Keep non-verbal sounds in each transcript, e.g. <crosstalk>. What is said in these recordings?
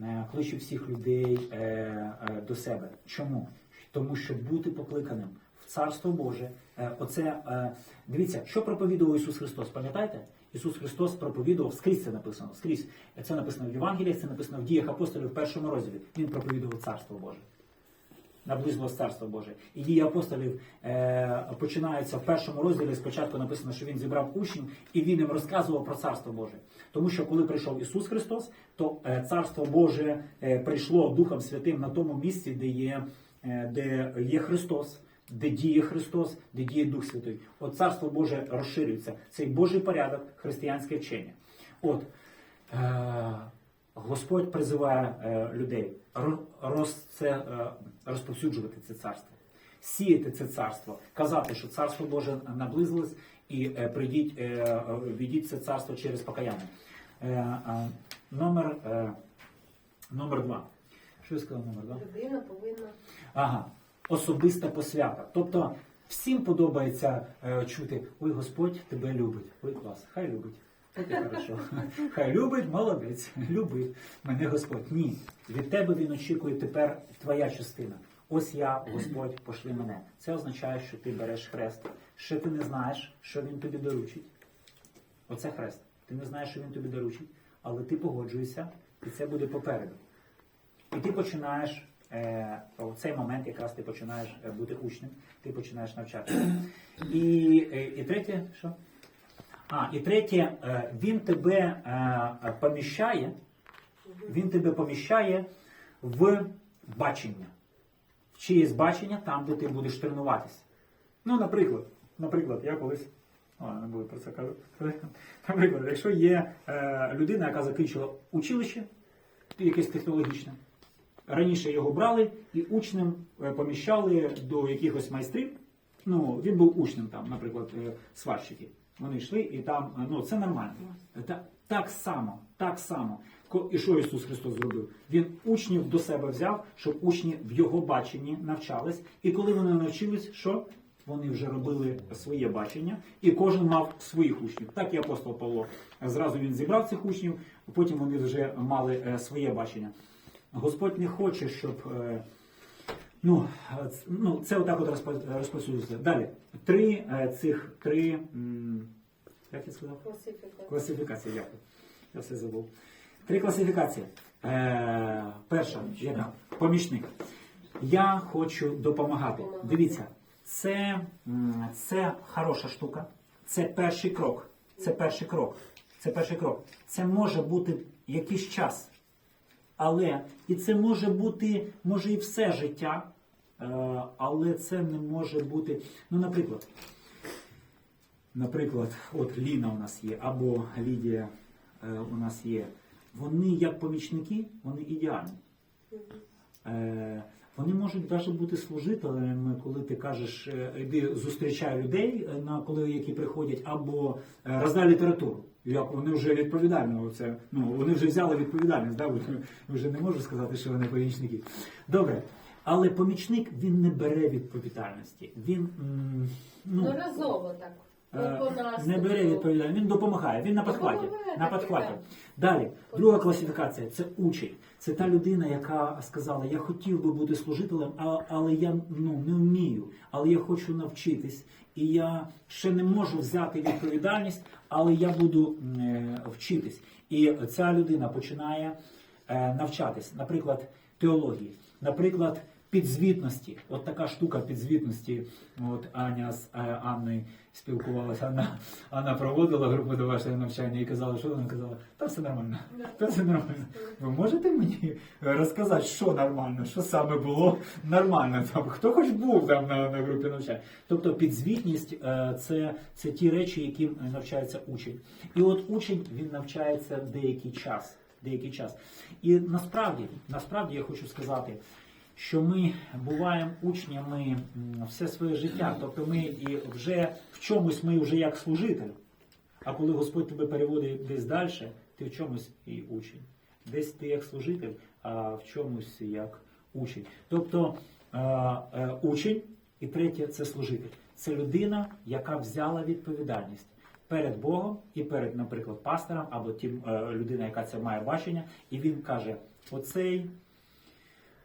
е, кличе всіх людей е, е, до себе. Чому? Тому що бути покликаним в Царство Боже, оце дивіться, що проповідував Ісус Христос. Пам'ятаєте? Ісус Христос проповідував скрізь це написано. Скрізь це написано в Євангелії, це написано в діях апостолів в першому розділі. Він проповідував Царство Боже. Наблизилось Царство Боже. І дії апостолів е, починаються в першому розділі. Спочатку написано, що він зібрав учнів і він їм розказував про Царство Боже. Тому що коли прийшов Ісус Христос, то е, Царство Боже е, прийшло Духом Святим на тому місці, де є, е, де є Христос, де діє Христос, де діє Дух Святий. От Царство Боже розширюється. Цей Божий порядок, християнське вчення. От. Е, Господь призиває е, людей роз, це, е, розповсюджувати це царство, сіяти це царство, казати, що царство Боже наблизилось, і е, прийдіть, е, це царство через покаяння. Номер, номер два. Що я сказав номер два? Людина повинна Ага, особиста посвята. Тобто всім подобається чути, ой, Господь тебе любить. Ой, клас, хай любить. І хорошо. Хай любить, молодець, любить мене Господь. Ні. Від тебе він очікує тепер твоя частина. Ось я, Господь, пошли мене. Це означає, що ти береш хрест. Ще ти не знаєш, що він тобі доручить. Оце хрест. Ти не знаєш, що він тобі доручить, але ти погоджуєшся, і це буде попереду. І ти починаєш е, в цей момент, якраз ти починаєш е, бути учнем, ти починаєш навчатися. І, е, і третє, що? А, і третє, е, він тебе е, поміщає, він тебе поміщає в бачення. В чиєсь бачення там, де ти будеш тренуватися. Ну, наприклад, наприклад, я колись. А, не буду про це казати. <laughs> Наприклад, якщо є е, людина, яка закінчила училище, якесь технологічне, раніше його брали і учнем е, поміщали до якихось майстрів. Ну, він був учнем там, наприклад, сварщики. Вони йшли і там, е, ну це нормально. Так само, так само. І що Ісус Христос зробив? Він учнів до себе взяв, щоб учні в його баченні навчались. І коли вони навчились, що? Вони вже робили своє бачення, і кожен мав своїх учнів. Так і апостол Павло. Зразу він зібрав цих учнів, потім вони вже мали е, своє бачення. Господь не хоче, щоб е, ну, е, ну, це отак от розпо- Далі. Три е, цих три. Як я сказав? класифікація. Класифікація, дякую. Я все забув. Три класифікації. Е, перша, яка? Помічник. Я хочу допомагати. Дивіться, це, це хороша штука. Це перший крок. Це перший крок. Це перший крок. Це може бути якийсь час. Але і це може бути, може і все життя, е, але це не може бути. Ну, наприклад, наприклад, от Ліна у нас є, або Лідія е, у нас є. Вони як помічники, вони ідеальні. Е, вони можуть навіть бути служителями, коли ти кажеш, йди зустрічай людей, на коли які приходять, або роздай літературу. Як вони вже відповідально, оце, ну вони вже взяли відповідальність, да? <laughs> вже не можу сказати, що вони помічники. Добре. Але помічник він не бере відповідальності. Він Ну, Доразово так. Е, Не бере відповідальність, він допомагає, він на підхваті. На підхваті. Далі, друга класифікація це учень. Це та людина, яка сказала, я хотів би бути служителем, але я ну, не вмію, але я хочу навчитись. І я ще не можу взяти відповідальність, але я буду е, вчитись. І ця людина починає е, навчатись, наприклад, теології, наприклад, підзвітності. От така штука підзвітності. От Аня з е, Анною спілкувалася. Анна, Анна проводила групу домашнього навчання і казала, що вона казала, та все нормально. Та все нормально. Ви можете мені розказати, що нормально, що саме було нормально? Там хто хоч був там на, на групі навчання? Тобто підзвітність е, це, це ті речі, яким навчається учень. І от учень він навчається деякий час. Деякий час. І насправді, насправді я хочу сказати, що ми буваємо учнями все своє життя. Тобто ми і вже в чомусь ми вже як служитель. А коли Господь тебе переводить десь далі, ти в чомусь і учень. Десь ти як служитель, а в чомусь як учень. Тобто е, е, учень і третє це служитель. Це людина, яка взяла відповідальність. перед Богом і перед, наприклад, пастором або тим е, людина, яка це має бачення, і він каже: оцей.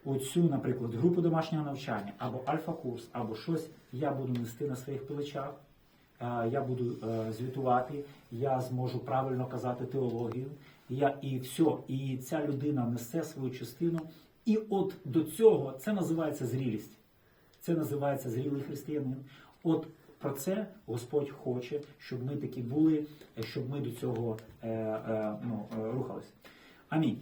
Оцю, наприклад, групу домашнього навчання або альфа-курс, або щось я буду нести на своїх плечах, е, я буду е, звітувати, я зможу правильно казати теологію. Я і все, і ця людина несе свою частину. І от до цього це називається зрілість. Це називається зрілий християнин. От про це Господь хоче, щоб ми такі були, щоб ми до цього е, е, ну, е, рухалися. Амінь.